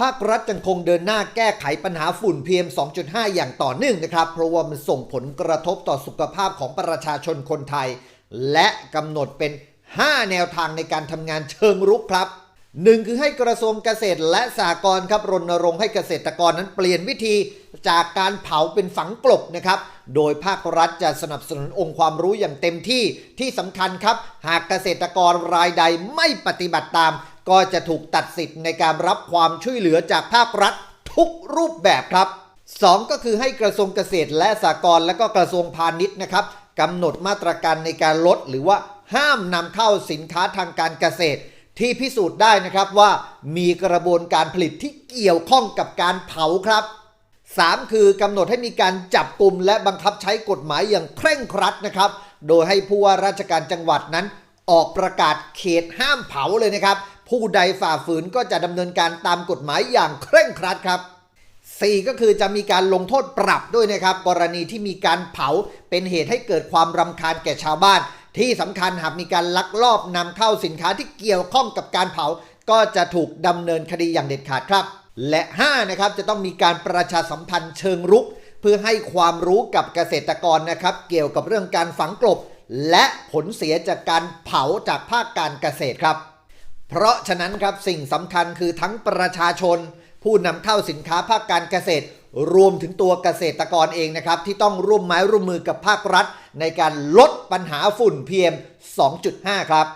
ภาครัฐยังคงเดินหน้าแก้ไขปัญหาฝุ่น PM 2.5 อย่างต่อเนื่องนะครับ เพราะว่ามันส่งผลกระทบต่อสุขภาพของประชาชนคนไทย และกำหนดเป็น 5 แนวทางในการทำงานเชิงรุกครับหนึ่งคือให้กระทรวงเกษตรและสหกรณ์ครับรณรงค์ให้เกษตรกรนั้นเปลี่ยนวิธีจากการเผาเป็นฝังกลบนะครับ โดยภาครัฐจะสนับสนุนองค์ความรู้อย่างเต็มที่ที่สำคัญครับ หากเกษตรกรรายใดไม่ปฏิบัติตามก็จะถูกตัดสิทธิ์ในการรับความช่วยเหลือจากภาครัฐทุกรูปแบบครับ 2 ก็คือให้กระทรวงเกษตรและสหกรณ์และก็กระทรวงพาณิชย์นะครับกำหนดมาตรการในการลดหรือว่าห้ามนำเข้าสินค้าทางการเกษตร ที่พิสูจน์ได้นะครับว่ามีกระบวนการผลิตที่เกี่ยวข้องกับการเผาครับ 3 คือกำหนดให้มีการจับกลุ่มและบังคับใช้กฎหมายอย่างเคร่งครัดนะครับ โดยให้ผู้ว่าราชการจังหวัดนั้น ออกประกาศเขตห้ามเผาเลยนะครับ ผู้ใดฝ่าฝืนก็จะดำเนินการตามกฎหมายอย่างเคร่งครัดครับ 4 ก็คือจะมีการลงโทษปรับด้วยนะครับ กรณีที่มีการเผาเป็นเหตุให้เกิดความรำคาญแก่ชาวบ้าน ที่สำคัญหากมีการลักลอบนำเข้าสินค้าที่เกี่ยวข้องกับการเผา ก็จะถูกดำเนินคดีอย่างเด็ดขาดครับ และ5นะครับจะต้องมีการประชาสัมพันธ์เชิงรุก เพื่อให้ความรู้กับเกษตรกรนะครับ เกี่ยวกับเรื่องการฝังกลบ และผลเสียจากการเผาจากภาคการเกษตรครับ เพราะฉะนั้นครับสิ่งสำคัญคือทั้งประชาชน ผู้นำเข้าสินค้าภาคการเกษตร รวมถึงตัวเกษตรกรเองนะครับ ที่ต้องร่วมไม้ร่วมมือกับภาครัฐ ในการลดปัญหาฝุ่น PM 2.5 ครับ